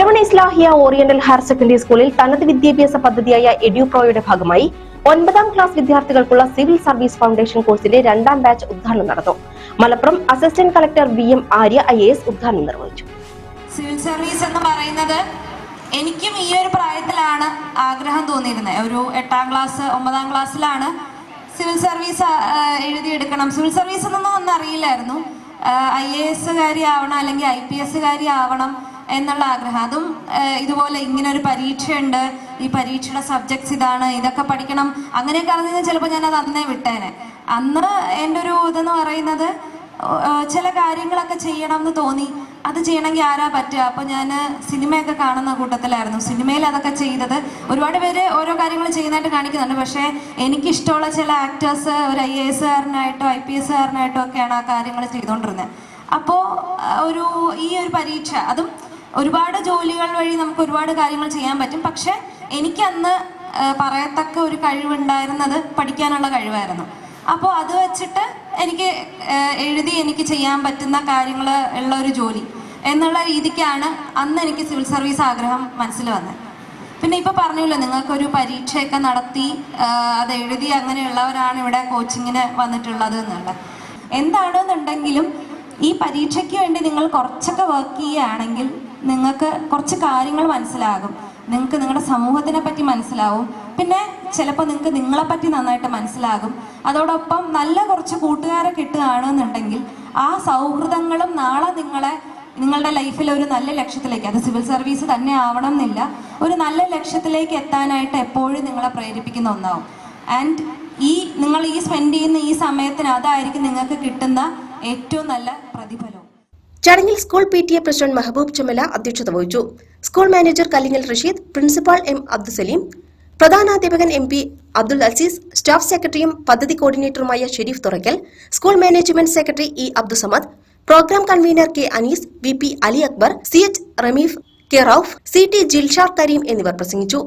Edavanna Islahiya oriental higher secondary സ്കൂളിൽ തനത് വിദ്യാഭ്യാസ പദ്ധതിയായ എഡ്യൂപ്രോയുടെ ഭാഗമായി ഒൻപതാം ക്ലാസ് വിദ്യാർത്ഥികൾക്കുള്ള സിവിൽ സർവീസ് ഫൗണ്ടേഷൻ കോഴ്സിന്റെ രണ്ടാം ബാച്ച് ഉദ്ഘാടനം നടന്നു. Malappuram assistant collector V M Arya I S ഉദ്ഘാടനം നിർവഹിച്ചു. സിവിൽ സർവീസ് എന്ന് പറയുന്നത് എനിക്കും ഈ ഒരു പ്രായത്തിലാണ് ആഗ്രഹം തോന്നിയിരുന്നത്. ഒരു എട്ടാം ക്ലാസ് ഒമ്പതാം ക്ലാസ്സിലാണ് സിവിൽ സർവീസ് എഴുതിയെടുക്കണം. സിവിൽ സർവീസ് എന്നൊന്നും ഒന്നും അറിയില്ലായിരുന്നു. ഐ എ എസ്സുകാരി ആവണം അല്ലെങ്കിൽ ഐ പി എസ്സുകാരി ആവണം എന്നുള്ള ആഗ്രഹം. അതും ഇതുപോലെ ഇങ്ങനെ ഒരു പരീക്ഷയുണ്ട്. ഈ പരീക്ഷയുടെ സബ്ജക്ട്സ് ഇതാണ് ഇതൊക്കെ പഠിക്കണം. അങ്ങനെയൊക്കെ അറിഞ്ഞാൽ ചിലപ്പോൾ ഞാൻ അത് അന്നേ വിട്ടേനെ. അന്ന് എന്റെ ഒരു ഇതെന്ന് പറയുന്നത് ചില കാര്യങ്ങളൊക്കെ ചെയ്യണം എന്ന് തോന്നി. അത് ചെയ്യണമെങ്കിൽ ആരാ പറ്റുക? അപ്പോൾ ഞാൻ സിനിമയൊക്കെ കാണുന്ന കൂട്ടത്തിലായിരുന്നു. സിനിമയിൽ അതൊക്കെ ചെയ്തത്. ഒരുപാട് പേര് ഓരോ കാര്യങ്ങൾ ചെയ്യുന്നതായിട്ട് കാണിക്കുന്നുണ്ട്. പക്ഷേ എനിക്കിഷ്ടമുള്ള ചില ആക്ടേഴ്സ് ഒരു ഐ എ എസ്സുകാരനായിട്ടോ ഐ പി എസ്സുകാരനായിട്ടോ ഒക്കെയാണ് ആ കാര്യങ്ങൾ ചെയ്തുകൊണ്ടിരുന്നത്. അപ്പോൾ ഒരു ഈ ഒരു പരീക്ഷ അതും ഒരുപാട് ജോലികൾ വഴി നമുക്ക് ഒരുപാട് കാര്യങ്ങൾ ചെയ്യാൻ പറ്റും. പക്ഷെ എനിക്കന്ന് അന്ന് പറയത്തക്ക ഒരു കഴിവുണ്ടായിരുന്നത് പഠിക്കാനുള്ള കഴിവായിരുന്നു. അപ്പോൾ അത് വെച്ചിട്ട് എനിക്ക് എഴുതി എനിക്ക് ചെയ്യാൻ പറ്റുന്ന കാര്യങ്ങൾ ഉള്ള ഒരു ജോലി എന്നുള്ള രീതിക്കാണ് അന്ന് എനിക്ക് സിവിൽ സർവീസ് ആഗ്രഹം മനസ്സിൽ വന്നത്. പിന്നെ ഇപ്പോൾ പറഞ്ഞല്ലോ നിങ്ങൾക്കൊരു പരീക്ഷയൊക്കെ നടത്തി അത് എഴുതി അങ്ങനെയുള്ളവരാണ് ഇവിടെ കോച്ചിങ്ങിന് വന്നിട്ടുള്ളത് എന്നുള്ളത്. എന്താണെന്നുണ്ടെങ്കിലും ഈ പരീക്ഷയ്ക്ക് വേണ്ടി നിങ്ങൾ കുറച്ചൊക്കെ വർക്ക് ചെയ്യുകയാണെങ്കിൽ നിങ്ങൾക്ക് കുറച്ച് കാര്യങ്ങൾ മനസ്സിലാകും. നിങ്ങൾക്ക് നിങ്ങളുടെ സമൂഹത്തിനെ പറ്റി മനസ്സിലാവും. പിന്നെ ചിലപ്പോൾ നിങ്ങൾക്ക് നിങ്ങളെ പറ്റി നന്നായിട്ട് മനസ്സിലാകും. അതോടൊപ്പം നല്ല കുറച്ച് കൂട്ടുകാരെ കിട്ടുകയാണെന്നുണ്ടെങ്കിൽ ആ സൗഹൃദങ്ങളും നാളെ നിങ്ങളെ നിങ്ങളുടെ ലൈഫിൽ ഒരു നല്ല ലക്ഷ്യത്തിലേക്ക് അത് സിവിൽ സർവീസ് തന്നെ ആവണം എന്നില്ല ഒരു നല്ല ലക്ഷ്യത്തിലേക്ക് എത്താനായിട്ട് എപ്പോഴും നിങ്ങളെ പ്രേരിപ്പിക്കുന്ന ഒന്നാവും. ആൻഡ് ഈ നിങ്ങൾ ഈ സ്പെൻഡ് ചെയ്യുന്ന ഈ സമയത്തിന് അതായിരിക്കും നിങ്ങൾക്ക് കിട്ടുന്ന ഏറ്റവും നല്ല പ്രതിഫലവും ചടങ്ങിൽ school P T A president Mehaboob Chumala അധ്യക്ഷത വഹിച്ചു. School manager Kallingal Rasheed principal M Abdussaleem പ്രധാനാധ്യാപകൻ M P Abdul Azeez staff സെക്രട്ടറിയും പദ്ധതി കോർഡിനേറ്ററുമായ Shareef Thurakkal school management secretary E Abdussamad program convener K Anees V P Ali Akbar C H Rameef K Rauf C T Jilshar Kareem എന്നിവർ പ്രസംഗിച്ചു.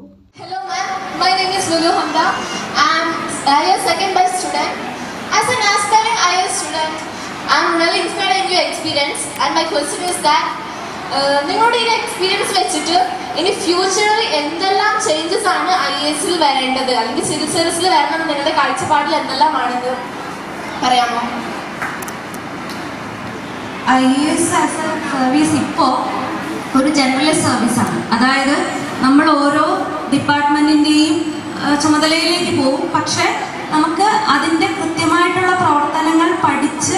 Student, I'm really inspired in your experience and my question is that uh, നിങ്ങളുടെ ഈ experience വെച്ചിട്ട് ഇനി ഫ്യൂച്ചറിൽ എന്തെല്ലാം changes ആണ് I എസിൽ വരേണ്ടത്? അല്ലെങ്കിൽ സിവിൽ സർവീസിൽ വരണം നിങ്ങളുടെ കാഴ്ചപ്പാടിൽ എന്തെല്ലാം ആണെന്ന് പറയാമോ? I S as a service ഇപ്പോൾ ഒരു ജനറലിസ്റ്റ് സർവീസാണ് അതായത് നമ്മൾ ഓരോ ഡിപ്പാർട്ട്മെന്റിന്റെയും ചുമതലയിലേക്ക് പോകും. പക്ഷേ നമുക്ക് അതിന്റെ കൃത്യമായിട്ടുള്ള പ്രവർത്തനങ്ങൾ പഠിച്ച്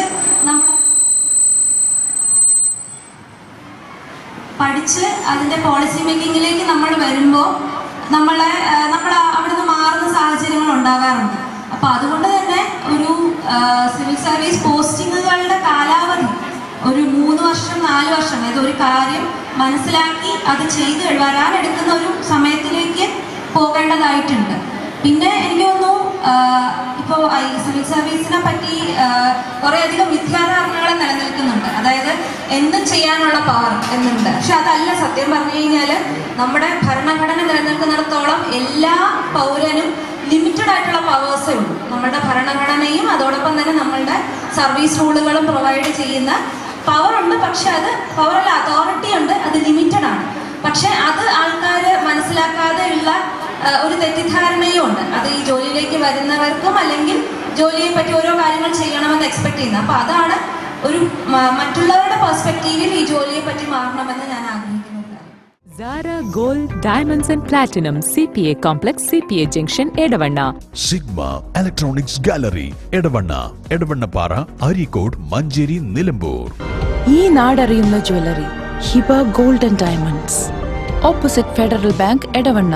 പഠിച്ച് അതിന്റെ പോളിസി മേക്കിങ്ങിലേക്ക് നമ്മൾ വരുമ്പോൾ നമ്മളെ നമ്മൾ അവിടുന്ന് മാറുന്ന സാഹചര്യങ്ങൾ ഉണ്ടാകാറുണ്ട്. അപ്പോൾ അതുകൊണ്ട് തന്നെ ഒരു സിവിൽ സർവീസ് പോസ്റ്റിങ്ങുകളുടെ കാലാവധി ഒരു മൂന്ന് വർഷം നാല് വർഷം അതായത് ഒരു കാര്യം മനസ്സിലാക്കി അത് ചെയ്ത് വരാനെടുക്കുന്ന ഒരു സമയത്തിലേക്ക് പോകേണ്ടതായിട്ടുണ്ട്. പിന്നെ എനിക്ക് തോന്നുന്നു ഇപ്പോൾ സിവിൽ സർവീസിനെ പറ്റി കുറേ എന്തും ചെയ്യാനുള്ള പവർ എന്നുണ്ട്. പക്ഷെ അതല്ല സത്യം പറഞ്ഞു കഴിഞ്ഞാൽ നമ്മുടെ ഭരണഘടന നിലനിൽക്കുന്നിടത്തോളം എല്ലാ പൗരനും ലിമിറ്റഡ് ആയിട്ടുള്ള പവേഴ്സേ ഉള്ളൂ നമ്മുടെ ഭരണഘടനയും അതോടൊപ്പം തന്നെ നമ്മളുടെ സർവീസ് റൂളുകളും പ്രൊവൈഡ് ചെയ്യുന്ന പവർ ഉണ്ട്. പക്ഷെ അത് പവറല്ല അതോറിറ്റി ഉണ്ട് അത് ലിമിറ്റഡ് ആണ്. പക്ഷെ അത് ആൾക്കാർ മനസ്സിലാക്കാതെയുള്ള ഒരു തെറ്റിദ്ധാരണയും ഉണ്ട്. അത് ഈ ജോലിയിലേക്ക് വരുന്നവർക്കും അല്ലെങ്കിൽ ജോലിയെ പറ്റി ഓരോ കാര്യങ്ങൾ ചെയ്യണമെന്ന് എക്സ്പെക്ട് ചെയ്യുന്നത്. അപ്പൊ അതാണ് ഒരു മറ്റുള്ളവരുടെ പെർസ്പെക്റ്റീവിൽ ഈ ജോലിയെ പറ്റി മാറണമെന്ന് ഞാൻ ആഗ്രഹിക്കുന്നുണ്ട് Sara gold diamonds and platinum C P A complex C P A junction Edavanna Sigma electronics gallery Edavanna Edavannappara Areekode Manjeri Nilambur ഈ നാടറിയുന്ന jewellery Hiba gold and diamonds opposite Federal Bank Edavanna